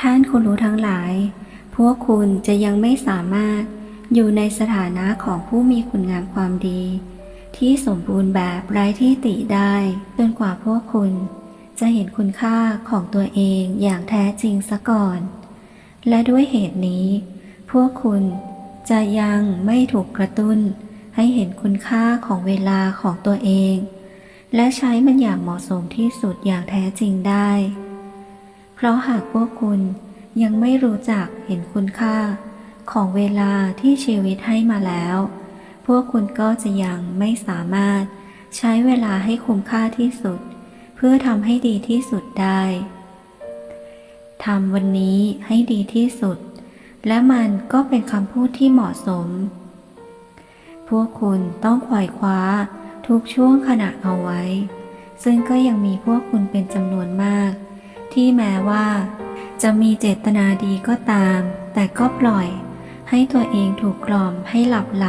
ท่านคุณรู้ทั้งหลาย พวกคุณจะยังไม่สามารถอยู่ในสถานะของผู้มีคุณงามความดี ที่สมบูรณ์แบบไร้ที่ติได้จนกว่าพวกคุณจะเห็นคุณค่าของตัวเองอย่างแท้จริงซะก่อน และด้วยเหตุนี้ พวกคุณจะยังไม่ถูกกระตุ้น ให้เห็นคุณค่าของเวลาของตัวเอง และใช้มันอย่างเหมาะสมที่สุดอย่างแท้จริงได้ เพราะหากพวกคุณยังไม่รู้จักเห็นคุณค่า ของเวลาที่ชีวิตให้มาแล้ว พวกคุณก็จะยังไม่สามารถใช้เวลาให้คุ้มค่าที่สุด เพื่อทำให้ดีที่สุดได้ทำวันนี้ให้ดีที่สุด และมันก็เป็นคำพูดที่เหมาะสม พวกคุณต้องขวายคว้าทุกช่วงขณะเอาไว้ ซึ่งก็ยังมีพวกคุณเป็นจำนวนมาก ที่แม้ว่า จะมีเจตนาดีก็ตาม แต่ก็ปล่อยให้ตัวเองถูกกล่อมให้หลับไหล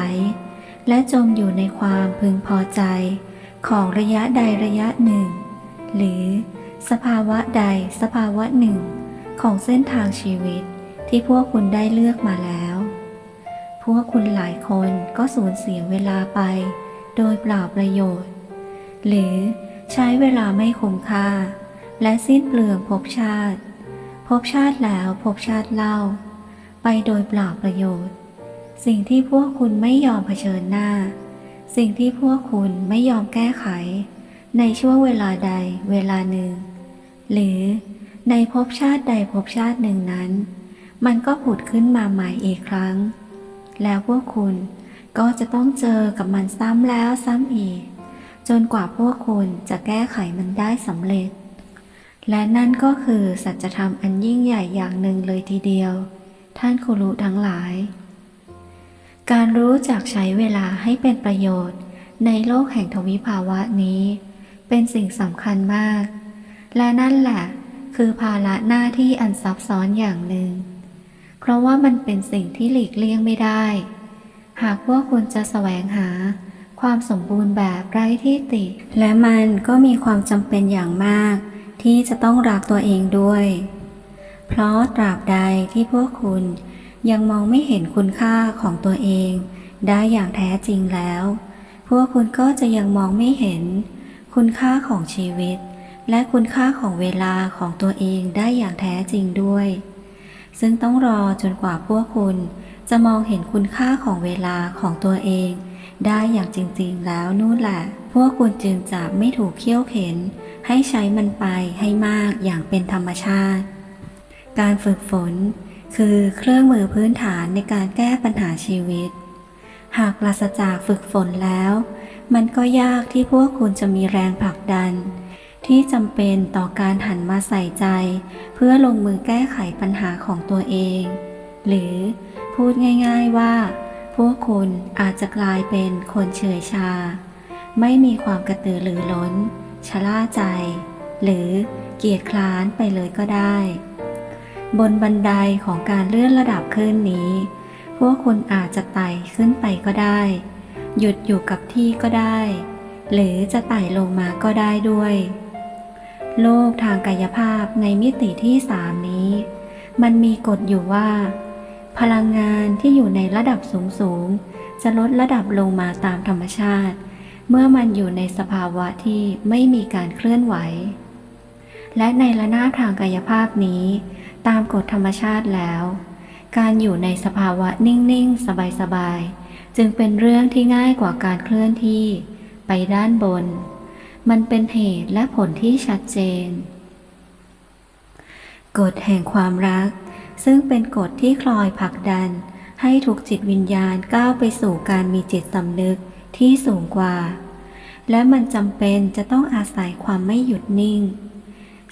และจมอยู่ในความพึงพอใจ ของระยะใดระยะหนึ่ง หรือสภาวะใดสภาวะหนึ่ง ของเส้นทางชีวิตที่พวกคุณได้เลือกมาแล้ว พวกคุณหลายคนก็สูญเสียเวลาไป โดยเปล่าประโยชน์ หรือใช้เวลาไม่คุ้มค่า และสิ้นเปลืองภพชาติภพชาติแล้วภพชาติเล่า ไปโดยเปล่าประโยชน์ สิ่งที่พวกคุณไม่ยอมเผชิญหน้า สิ่งที่พวกคุณไม่ยอมแก้ไข ในช่วงเวลาใดเวลาหนึ่ง หรือในภพชาติใดภพชาติหนึ่งนั้น มันก็ผุดขึ้นมาใหม่อีกครั้ง แล้วพวกคุณก็จะต้องเจอกับมันซ้ำแล้วซ้ำอีก จนกว่าพวกคุณจะแก้ไขมันได้สำเร็จ และนั่นก็คือสัจธรรมอันยิ่งใหญ่อย่างหนึ่งเลยทีเดียว ท่านครูรู้ทั้งหลาย การรู้จักใช้เวลาให้เป็นประโยชน์ ในโลกแห่งทวิภาวะนี้ เป็นสิ่งสำคัญมาก และนั่นแหละ คือภาระหน้าที่อันซับซ้อนอย่างหนึ่ง เพราะว่ามันเป็นสิ่งที่หลีกเลี่ยงไม่ได้ หากว่าคุณจะแสวงหาความสมบูรณ์แบบไร้ที่ติ และมันก็มีความจำเป็นอย่างมาก ที่จะต้องรักตัวเองด้วย เพราะตราบใดที่พวกคุณยังมองไม่เห็นคุณค่าของตัวเอง ได้อย่างแท้จริงแล้ว พวกคุณก็จะยังมองไม่เห็น คุณค่าของชีวิต และคุณค่าของเวลาของตัวเองได้อย่างแท้จริงด้วย ซึ่งต้องรอจนกว่าพวกคุณจะมองเห็นคุณค่าของเวลาของตัวเอง ได้อย่างจริงๆแล้วนู่นแหละ พวกคุณจึงจะไม่ถูกเคี่ยวเข็น ให้ใช้มันไปให้มากอย่างเป็นธรรมชาติ การฝึกฝนคือเครื่องมือพื้นฐานในการแก้ปัญหาชีวิต หากปราศจากฝึกฝนแล้ว มันก็ยากที่พวกคุณจะมีแรงผลักดัน ที่จำเป็นต่อการหันมาใส่ใจ เพื่อลงมือแก้ไขปัญหาของตัวเอง หรือพูดง่าย ๆว่า พวกคุณอาจจะกลายเป็นคนเฉยชา ไม่มีความกระตือรือร้น ชะล่าใจ หรือเกียจคร้านไปเลยก็ได้ บนบันไดของการเลื่อนระดับขึ้นนี้ พวกคุณอาจจะไต่ขึ้นไปก็ได้ หยุดอยู่กับที่ก็ได้ หรือจะไต่ลงมาก็ได้ด้วย โลกทางกายภาพในมิติที่สามนี้ มันมีกฎอยู่ว่า พลังงานที่อยู่ในระดับสูงสูงๆจะลดระดับลงมาตามธรรมชาติ เมื่อมันอยู่ในสภาวะที่ไม่มีการเคลื่อนไหว และในระนาบทางกายภาพนี้ ตามกฎธรรมชาติแล้ว การอยู่ในสภาวะนิ่ง ๆ สบาย ๆ จึงเป็นเรื่องที่ง่ายกว่าการเคลื่อนที่ ไปด้านบน มันเป็นเหตุและผลที่ชัดเจน กฎแห่งความรัก ซึ่งเป็นกฎที่คลอยผลักดัน ให้ทุกจิตวิญญาณก้าวไปสู่การมีจิตสำนึก ที่สูงกว่า และมันจำเป็นจะต้องอาศัยความไม่หยุดนิ่ง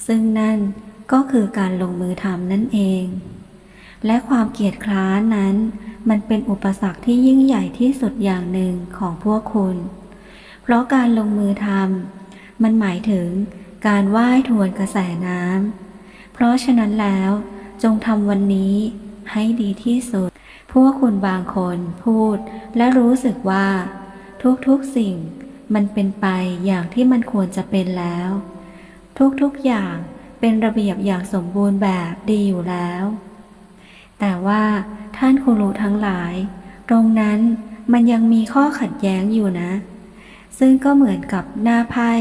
ซึ่งนั่นก็คือการลงมือทำนั่นเอง และความเกียจคร้านนั้น มันเป็นอุปสรรคที่ยิ่งใหญ่ที่สุดอย่างหนึ่งของพวกคุณ เพราะการลงมือทำมันหมายถึงการว่ายทวนกระแสน้ำ เพราะฉะนั้นแล้วจงทำวันนี้ให้ดีที่สุด พวกคุณบางคนพูดและรู้สึกว่า ทุกๆสิ่งมันเป็นไปอย่างที่มันควรจะเป็นแล้ว ทุกๆอย่างเป็นระเบียบอย่างสมบูรณ์แบบดีอยู่แล้ว แต่ว่าท่านครูรู้ทั้งหลาย ตรงนั้นมันยังมีข้อขัดแย้งอยู่นะ ซึ่งก็เหมือนกับหน้าไพ่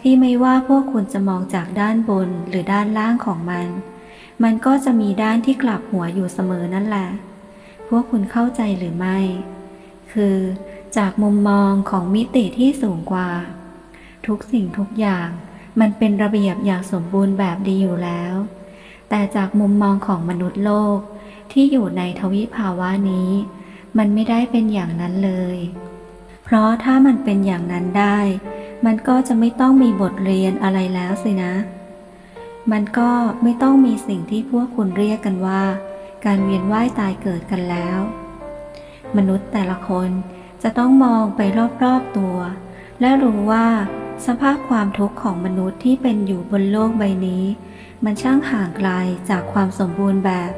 ที่ไม่ว่าพวกคุณจะมองจากด้านบนหรือด้านล่างของมัน มันก็จะมีด้านที่กลับหัวอยู่เสมอนั่นแหละ พวกคุณเข้าใจหรือไม่ คือ จากมุมมองของมิติที่สูงกว่า ทุกสิ่งทุกอย่างมันเป็นระเบียบอย่างสมบูรณ์แบบดีอยู่แล้ว แต่จากมุมมองของมนุษย์โลกที่อยู่ในทวิภาวะนี้ มันไม่ได้เป็นอย่างนั้นเลย เพราะถ้ามันเป็นอย่างนั้นได้ มันก็จะไม่ต้องมีบทเรียนอะไรแล้วสินะ มันก็ไม่ต้องมีสิ่งที่พวกคุณเรียกกันว่า การเวียนว่ายตายเกิดกันแล้ว มนุษย์แต่ละคน จะต้องมองไปรอบๆตัว และรู้ว่าสภาพความทุกข์ของมนุษย์ที่เป็นอยู่บนโลกใบนี้ มันช่างห่างไกลจากความสมบูรณ์แบบ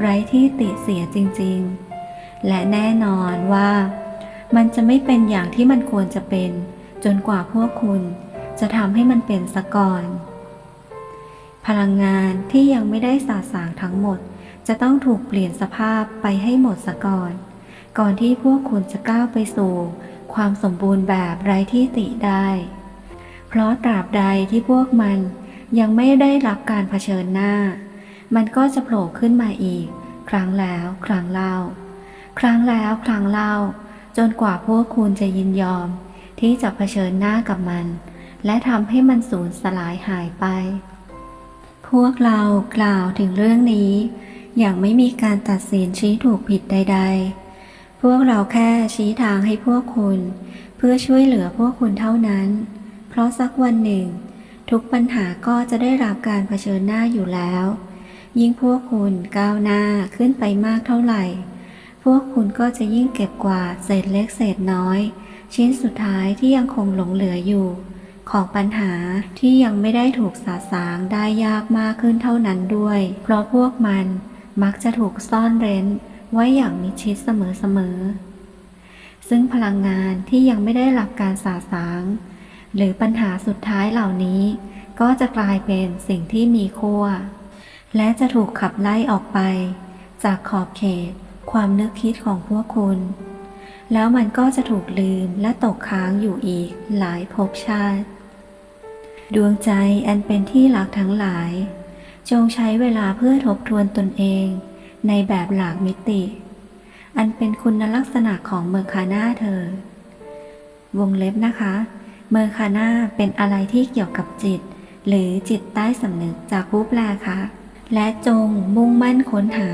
ไร้ที่ติเสียจริงๆ และแน่นอนว่า มันจะไม่เป็นอย่างที่มันควรจะเป็น จนกว่าพวกคุณจะทำให้มันเป็นซะก่อน พลังงานที่ยังไม่ได้สาสางทั้งหมด จะต้องถูกเปลี่ยนสภาพไปให้หมดซะก่อน ก่อนที่พวกคุณจะก้าวไปสู่ ความสมบูรณ์แบบไร้ที่ติได้ เพราะตราบใดที่พวกมันยังไม่ได้รับการเผชิญหน้า มันก็จะโผล่ขึ้นมาอีก ครั้งแล้วครั้งเล่า ครั้งแล้วครั้งเล่า จนกว่าพวกคุณจะยินยอม ที่จะเผชิญหน้ากับมัน และทำให้มันสูญสลายหายไป พวกเรากล่าวถึงเรื่องนี้ อย่างไม่มีการตัดสินชี้ถูกผิดใด ๆ พวกเราแค่ชี้ทางให้พวกคุณ เพื่อช่วยเหลือพวกคุณเท่านั้น เพราะสักวันหนึ่ง ทุกปัญหาก็จะได้รับการเผชิญหน้าอยู่แล้ว ยิ่งพวกคุณก้าวหน้าขึ้นไปมากเท่าไหร่ พวกคุณก็จะยิ่งเก็บกวาดเศษเล็กเศษน้อย ชิ้นสุดท้ายที่ยังคงหลงเหลืออยู่ ของปัญหาที่ยังไม่ได้ถูกสาสางได้ยากมากขึ้นเท่านั้นด้วย เพราะพวกมันมักจะถูกซ่อนเร้น ไว้อย่างมิชิดเสมอๆ ซึ่งพลังงานที่ยังไม่ได้รับการสาสาง หรือปัญหาสุดท้ายเหล่านี้ ก็จะกลายเป็นสิ่งที่มีขั้วและจะถูกขับไล่ออกไป จากขอบเขต ความนึกคิดของพวกคุณ แล้วมันก็จะถูกลืมและตกค้างอยู่อีกหลายภพชาติ ดวงใจอันเป็นที่รักทั้งหลาย จงใช้เวลาเพื่อทบทวนตนเอง ในแบบหลากมิติ อันเป็นคุณลักษณะของเมอร์คาน่าเธอ วงเล็บนะคะ เมอร์คาน่าเป็นอะไรที่เกี่ยวกับจิต หรือจิตใต้สำนึกจากผู้แปลค่ะ และจงมุ่งมั่นค้นหา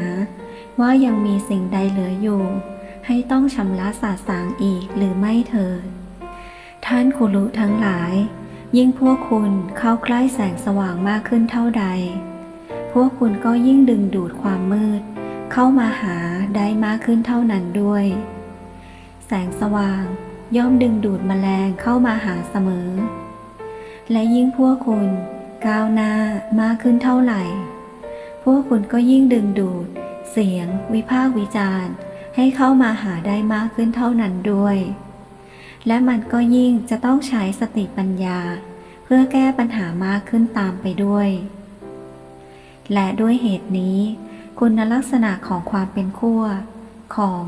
ว่ายังมีสิ่งใดเหลืออยู่ ให้ต้องชำระสาสางอีกหรือไม่เถิดท่านคุรุทั้งหลาย ยิ่งพวกคุณเข้าใกล้แสงสว่างมากขึ้นเท่าใด พวกคุณก็ยิ่งดึงดูดความมืด เข้ามาหาได้มากขึ้นเท่านั้นด้วย แสงสว่างย่อมดึงดูดแมลงเข้ามาหาเสมอ และยิ่งพวกคุณก้าวหน้ามากขึ้นเท่าไหร่ พวกคุณก็ยิ่งดึงดูด เสียง วิพากษ์วิจารณ์ ให้เข้ามาหาได้มากขึ้นเท่านั้นด้วย และมันก็ยิ่งจะต้องใช้สติปัญญา เพื่อแก้ปัญหามากขึ้นตามไปด้วย และด้วยเหตุนี้ คุณลักษณะของความเป็นขั้วของ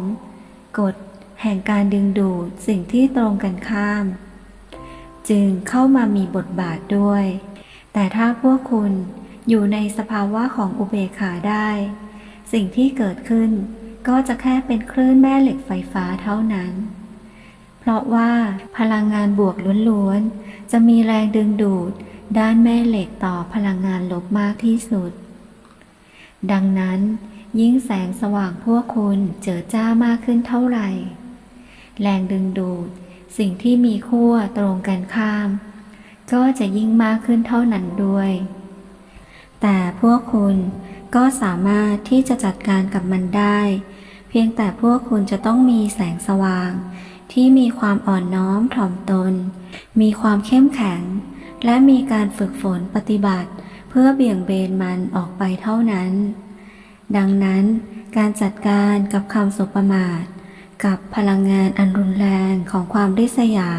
กฎแห่งการดึงดูดสิ่งที่ตรงกันข้าม จึงเข้ามามีบทบาทด้วย แต่ถ้าพวกคุณอยู่ในสภาวะของอุเบกขาได้ สิ่งที่เกิดขึ้นก็จะแค่เป็นคลื่นแม่เหล็กไฟฟ้าเท่านั้น เพราะว่าพลังงานบวกล้วนๆ จะมีแรงดึงดูดด้านแม่เหล็กต่อพลังงานลบมากที่สุด ดังนั้น ยิ่งแสงสว่างพวกคุณเจอจ้ามากขึ้นเท่าไหร่ แรงดึงดูด สิ่งที่มีขั้วตรงกันข้าม ก็จะยิ่งมากขึ้นเท่านั้นด้วย แต่พวกคุณก็สามารถที่จะจัดการกับมันได้ เพียงแต่พวกคุณจะต้องมีแสงสว่าง ที่มีความอ่อนน้อมถ่อมตน มีความเข้มแข็ง และมีการฝึกฝนปฏิบัติ พื่อเบี่ยงเบนมันออกไปเท่านั้น ดังนั้นการจัดการกับคำสุประมาท กับพลังงานอันรุนแรงของความริษยา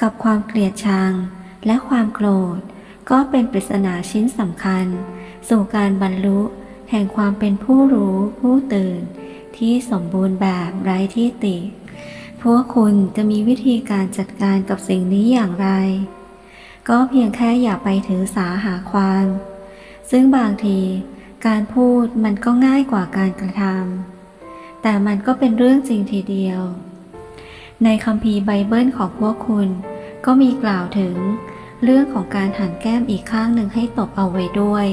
กับความเกลียดชัง และความโกรธ ก็เป็นปริศนาชิ้นสำคัญ สู่การบรรลุแห่งความเป็นผู้รู้ผู้ตื่น ที่สมบูรณ์แบบไร้ที่ติ พวกคุณจะมีวิธีการจัดการกับสิ่งนี้อย่างไร ก็เพียงแค่อย่าไปถือสาหาความ ซึ่งบางทีการพูดมันก็ง่ายกว่าการกระทำแต่มันก็เป็นเรื่องจริงทีเดียว ในคัมภีร์ไบเบิลของพวกคุณ ก็มีกล่าวถึงเรื่องของการหันแก้มอีกข้างหนึ่งให้ตบเอาไว้ด้วย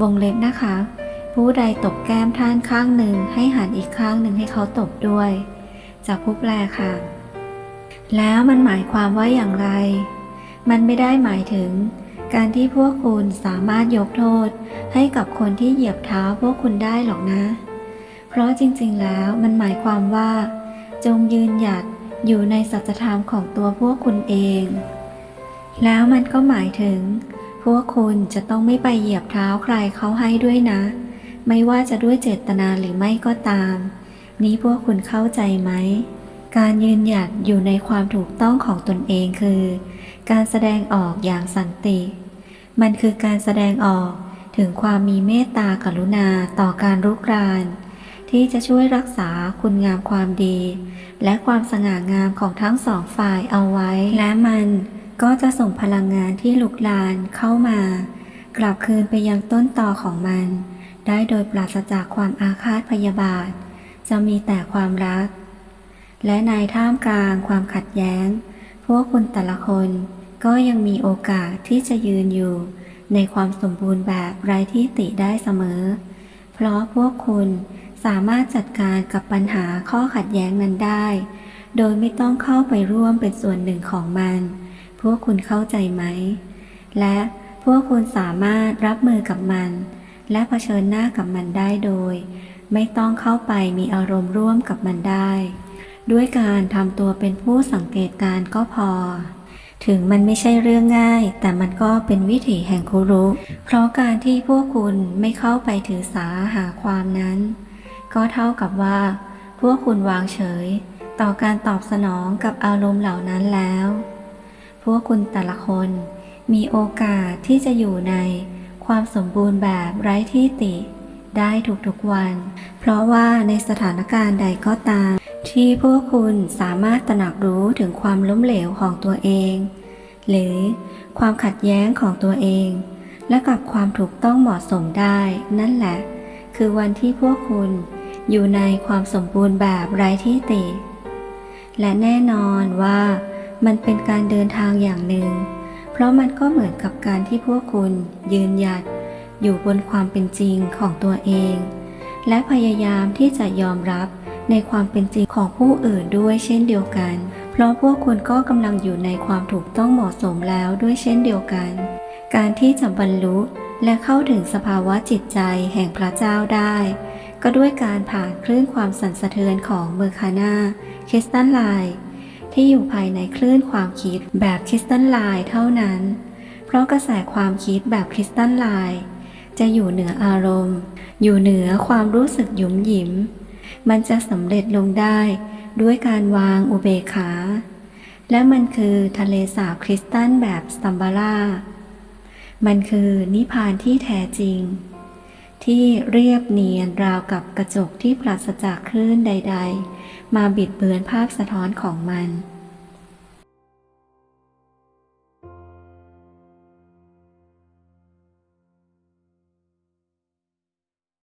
วงเล็บนะคะ ผู้ใดตบแก้มท่านข้างหนึ่งให้หันอีกข้างหนึ่งให้เขาตบด้วย จากผู้แปลค่ะ แล้วมันหมายความว่าอย่างไร มันไม่ได้หมายถึง การที่พวกคุณสามารถยกโทษ ให้กับคนที่เหยียบเท้าพวกคุณได้หรอกนะ เพราะจริงๆแล้วมันหมายความว่า จงยืนหยัดอยู่ในสัจธรรมของตัวพวกคุณเอง แล้วมันก็หมายถึง พวกคุณจะต้องไม่ไปเหยียบเท้าใครเขาให้ด้วยนะ ไม่ว่าจะด้วยเจตนาหรือไม่ก็ตาม นี้พวกคุณเข้าใจไหม การยืนหยัดอยู่ในความถูกต้องของตนเองคือ การแสดงออกอย่างสันติ มันคือการแสดงออกถึงความมีเมตตากรุณาต่อการรุกราน ที่จะช่วยรักษาคุณงามความดี และความสง่างามของทั้งสองฝ่ายเอาไว้ และมันก็จะส่งพลังงานที่ลุกลานเข้ามา กลับคืนไปยังต้นตอของมัน ได้โดยปราศจากความอาฆาตพยาบาท จะมีแต่ความรัก และในท่ามกลางความขัดแย้ง วกคุณแต่ละคน ก็ยังมีโอกาสที่จะยืนอยู่ ในความสมบูรณ์แบบไร้ที่ติได้เสมอ เพราะพวกคุณสามารถจัดการกับปัญหาข้อขัดแย้งนั้นได้ โดยไม่ต้องเข้าไปร่วมเป็นส่วนหนึ่งของมัน พวกคุณเข้าใจไหม และพวกคุณสามารถรับมือกับมัน และะเผชิญหน้ากับมันได้โดย ไม่ต้องเข้าไปมีอารมณ์ร่วมกับมันได้ ด้วยการทำตัวเป็นผู้สังเกตการก็พอ ถึงมันไม่ใช่เรื่องง่าย แต่มันก็เป็นวิถีแห่งคุรุ เพราะการที่พวกคุณไม่เข้าไปถือสาหาความนั้น ก็เท่ากับว่า พวกคุณวางเฉย ต่อการตอบสนองกับอารมณ์เหล่านั้นแล้ว พวกคุณแต่ละคนมีโอกาสที่จะอยู่ในความสมบูรณ์แบบไร้ที่ติ ได้ทุกๆวัน เพราะว่าในสถานการณ์ใดก็ตาม ที่พวกคุณสามารถตระหนักรู้ถึงความล้มเหลวของตัวเอง หรือความขัดแย้งของตัวเอง และกับความถูกต้องเหมาะสมได้ นั่นแหละ คือวันที่พวกคุณอยู่ในความสมบูรณ์แบบไร้ที่ติและแน่นอนว่ามันเป็นการเดินทางอย่างหนึ่ง เพราะมันก็เหมือนกับการที่พวกคุณยืนหยัดอยู่บนความเป็นจริงของตัวเอง และพยายามที่จะยอมรับ ในความเป็นจริงของผู้อื่นด้วยเช่นเดียวกัน เพราะพวกคุณก็กำลังอยู่ในความถูกต้องเหมาะสมแล้วด้วยเช่นเดียวกัน การที่จะบรรลุและเข้าถึงสภาวะจิตใจแห่งพระเจ้าได้ ก็ด้วยการผ่านคลื่นความสั่นสะเทือนของเมอร์คานาคริสตัลไลน์ที่อยู่ภายในคลื่นความคิดแบบคริสตัลไลน์เท่านั้น เพราะกระแสความคิดแบบคริสตัลไลน์จะอยู่เหนืออารมณ์ อยู่เหนือความรู้สึกหยุมหยิม มันจะสำเร็จลงได้ด้วยการวางอุเบกขา และมันคือทะเลสาบคริสตัลแบบสัมบารามันคือนิพพานที่แท้จริง ที่เรียบเนียนราวกับกระจกที่ปราศจากคลื่นใด ๆ มาบิดเบือนภาพสะท้อนของมัน